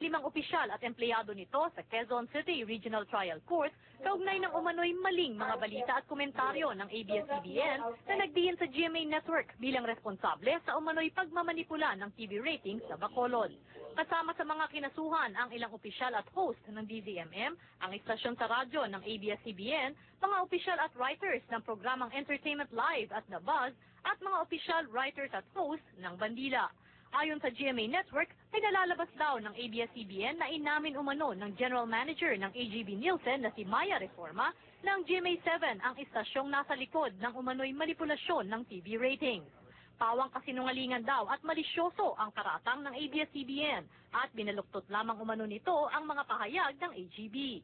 limang opisyal at empleyado nito sa Quezon City Regional Trial Court kaugnay ng umano'y maling mga balita at komentaryo ng ABS-CBN na nagdiin sa GMA Network bilang responsable sa umano'y pagmamanipula ng TV ratings sa Bacolod. Kasama sa mga kinasuhan ang ilang opisyal at host ng DZMM, ang istasyon sa radyo ng ABS-CBN, mga opisyal at writers ng programang Entertainment Live at The Buzz, at mga opisyal, writers at host ng Bandila. Ayon sa GMA Network, ay nalalabas daw ng ABS-CBN na inamin umano ng General Manager ng AGB Nielsen na si Maya Reforma ng GMA7 ang istasyong nasa likod ng umano'y manipulasyon ng TV ratings. Pawang kasinungalingan daw at malisyoso ang karatang ng ABS-CBN at binaluktot lamang umano nito ang mga pahayag ng AGB.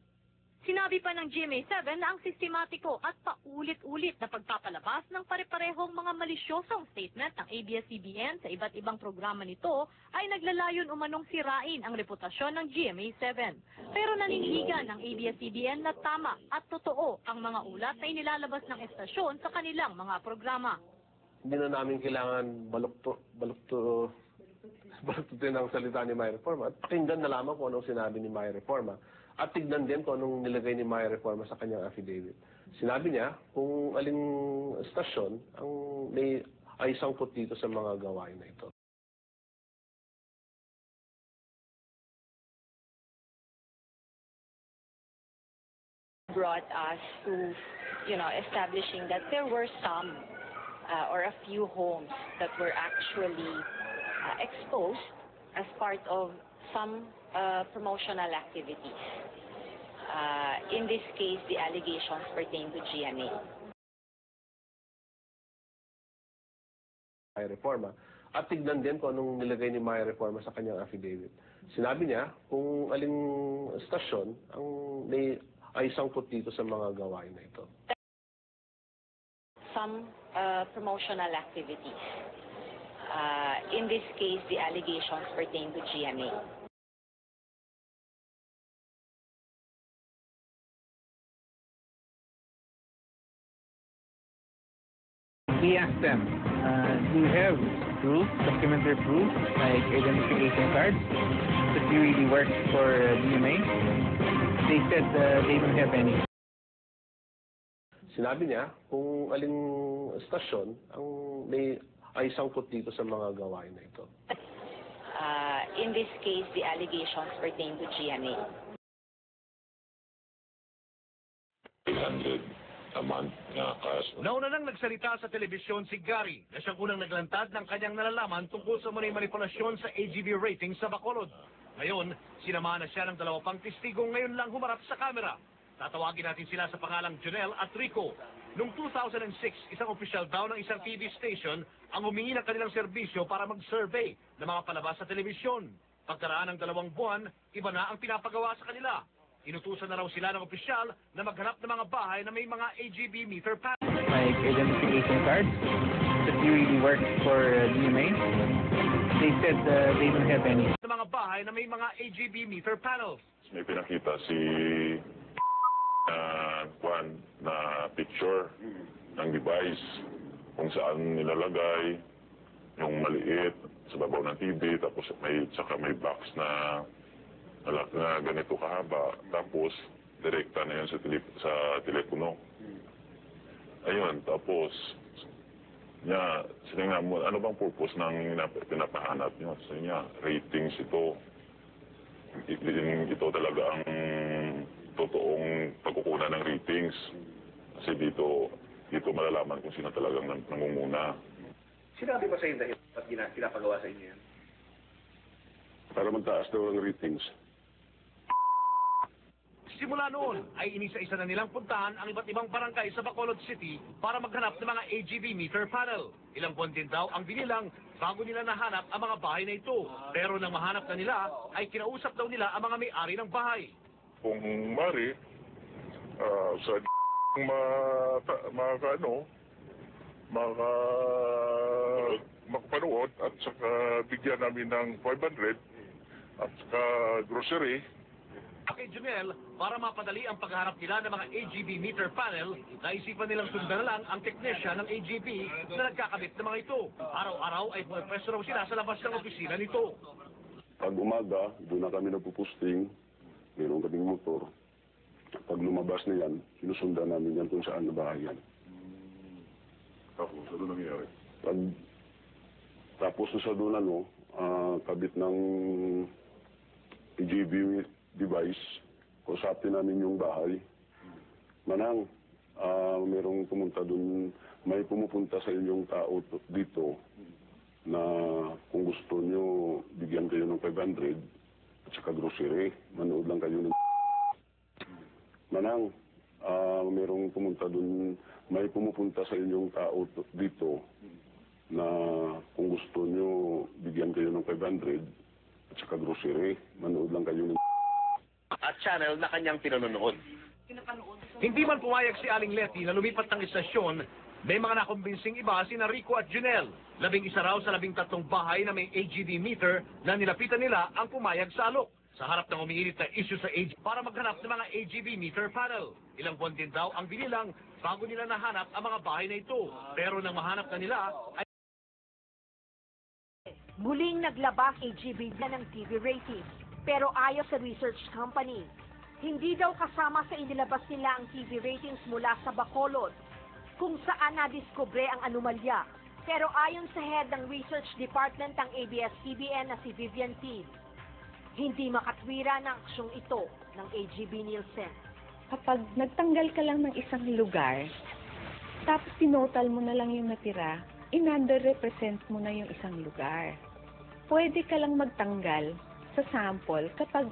Sinabi pa ng GMA7 na ang sistematiko at paulit-ulit na pagpapalabas ng pare-parehong mga malisyosong statement ng ABS-CBN sa iba't ibang programa nito ay naglalayon umanong sirain ang reputasyon ng GMA7. Pero nanindigan ng ABS-CBN na tama at totoo ang mga ulat na inilalabas ng estasyon sa kanilang mga programa. hindi na namin kailangan balukto, balukto, baluktutin ang salita ni Maya Reforma. At pakinggan na lamang kung anong sinabi ni Maya Reforma. At tignan din kung anong nilagay ni Maya Reforma sa kanyang affidavit. Sinabi niya kung aling stasyon ang may ay sangkot dito sa mga gawain na ito. brought us to, you know, establishing that there were some uh, or a few homes that were actually uh, exposed as part of some uh, promotional activities. Uh, in this case, the allegations pertain to GMA. Maya Reforma. At tignan din kung anong nilagay ni Maya Reforma sa kanyang affidavit. Sinabi niya kung aling stasyon ang may ay sangkot dito sa mga gawain na ito. Some uh, promotional activities. Uh, in this case, the allegations pertain to GMA. we asked them, uh, do you have proof, documentary proof, like identification cards, that you really work for uh, DMA? They said uh, they don't have any. Sinabi niya kung aling stasyon ang may ay sangkot dito sa mga gawain na ito. Uh, in this case, the allegations pertain to GMA. 300 a month na cash. Nauna nang nagsalita sa telebisyon si Gary na siyang unang naglantad ng kanyang nalalaman tungkol sa munay manipulasyon sa AGB rating sa Bacolod. Ngayon, sinamahan na siya ng dalawa pang testigo ngayon lang humarap sa kamera. Tatawagin natin sila sa pangalang Jonel at Rico. Noong 2006, isang opisyal daw ng isang TV station ang humingi ng kanilang serbisyo para mag-survey ng mga palabas sa telebisyon. Pagkaraan ng dalawang buwan, iba na ang pinapagawa sa kanila. Inutusan na raw sila ng opisyal na maghanap ng mga bahay na may mga AGB meter panel. like identification cards, that you really work for uh, DMA? They said uh, they don't have any. ng mga bahay na may mga AGB meter panels. May pinakita si uh, Juan na picture ng device kung saan nilalagay yung maliit sa babaw ng TV tapos may saka may box na na, na ganito kahaba tapos direkta na yun sa, tele, sa telepono. Ayun, tapos niya, sinignan mo, ano bang purpose ng pinap- pinapahanap niyo? Sabi niya, ratings ito. I- ito talaga ang totoong pagkukunan ng ratings. Kasi dito, dito malalaman kung sino talagang nang- nangunguna. Sinabi ba sa inyo dahil ba't gina, pinapagawa sa inyo yan? Para magtaas daw ang ratings. Simula noon ay inisa-isa na nilang puntahan ang iba't ibang barangay sa Bacolod City para maghanap ng mga AGB meter panel. Ilang buwan din daw ang binilang bago nila nahanap ang mga bahay na ito. Pero nang mahanap na nila ay kinausap daw nila ang mga may-ari ng bahay. Kung mari, ah, sa maka, maka ano, maka, makapanood at saka bigyan namin ng 500 at saka grocery Kay Junel, para mapadali ang pagharap nila ng mga AGB meter panel, naisipan nilang sundan na lang ang teknesya ng AGB na nagkakabit ng mga ito. Araw-araw ay pumipwesto raw sila sa labas ng opisina nito. pag umaga, doon na kami nagpupusting, meron kaming motor. Pag lumabas na yan, sinusundan namin yan kung saan na bahay yan. Tapos, ano nangyayari? Pag tapos na sa doon ano, ah, kabit ng EGB device, kausapin namin yung bahay. Manang, ah, merong pumunta doon, may pumupunta sa inyong tao to- dito na kung gusto nyo, bigyan kayo ng 500 at saka grocery, manood lang kayo ng Manang, ah, merong pumunta doon, may pumupunta sa inyong tao to- dito na kung gusto nyo, bigyan kayo ng 500 at saka grocery, manood lang kayo ng At channel na kanyang pinanonood. Hindi man pumayag si Aling Letty na lumipat ng istasyon, may mga nakumbinsing iba si Rico at Junel. Labing isa raw sa labing tatlong bahay na may AGD meter na nilapitan nila ang pumayag sa alok. Sa harap ng umiinit na issue sa AG para maghanap ng mga AGB meter panel. Ilang buwan din daw ang binilang bago nila nahanap ang mga bahay na ito. Pero nang mahanap na nila, ay Muling naglabas AGB na ng TV rating, pero ayaw sa research company. Hindi daw kasama sa inilabas nila ang TV ratings mula sa Bacolod, kung saan nadiskubre ang anomalya. Pero ayon sa head ng research department ng ABS-CBN na si Vivian T, hindi makatwira ng aksyong ito ng AGB Nielsen. kapag nagtanggal ka lang ng isang lugar, tapos tinotal mo na lang yung natira, in-under-represent mo na yung isang lugar. Pwede ka lang magtanggal sa sample kapag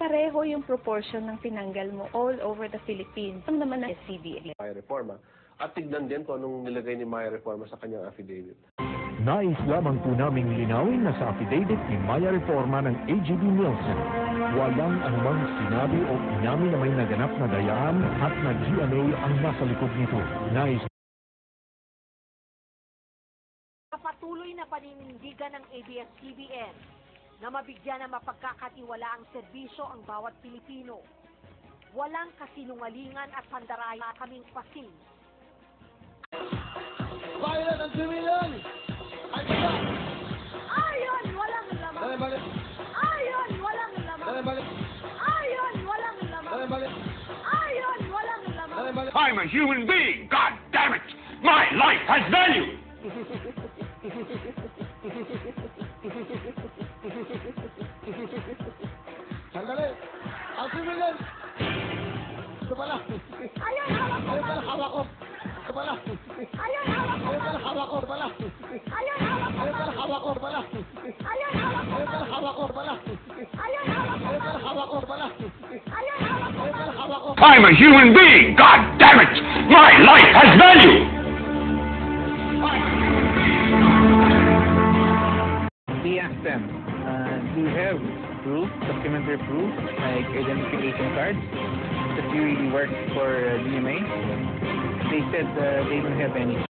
pareho yung proportion ng tinanggal mo all over the Philippines. Ang naman ng SCBA. Maya Reforma. At tignan din kung anong nilagay ni Maya Reforma sa kanyang affidavit. Nais lamang po naming linawin na sa affidavit ni Maya Reforma ng AGB Nielsen, walang anumang sinabi o inamin na may naganap na dayaan at na GMA ang nasa likod nito. Nais Patuloy na paninindigan ng ABS-CBN na mabigyan ng mapagkakatiwala ang serbisyo ang bawat Pilipino. Walang kasinungalingan at pandaraya kaming pasin. Bayan ng 2 million! Ay, baka! Ayon, walang laman! Dali, balik! Ayon, walang laman! Dali, balik! Ayon, walang laman! Dali, balik! Ayon, walang laman! Dali, balik! I'm a human being! God damn it! My life has value! Sandali! Ang 2 million! Ito pala! Ayon, hawak ko! Ayun pala, hawak ko! I'm a human being! God damn it! My life has value! We asked them, uh, do you have proof, documentary proof, like identification cards, that you really work for uh, DMA? They said uh, they don't have any.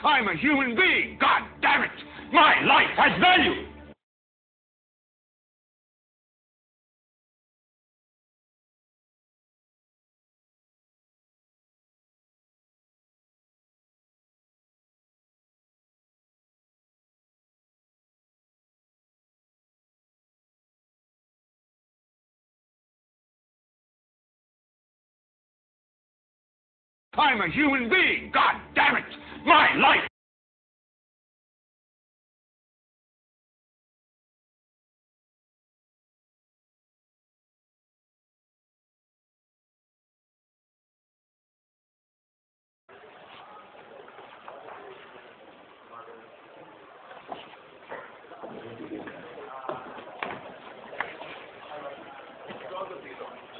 I'm a human being! God damn it! My life has value! I'm a human being. God damn it. My life.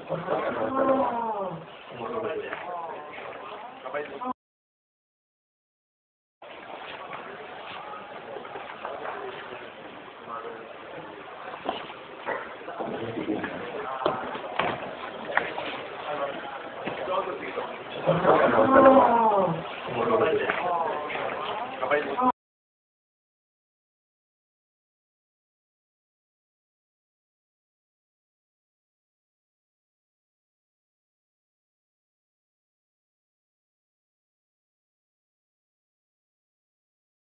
Oh. Kabay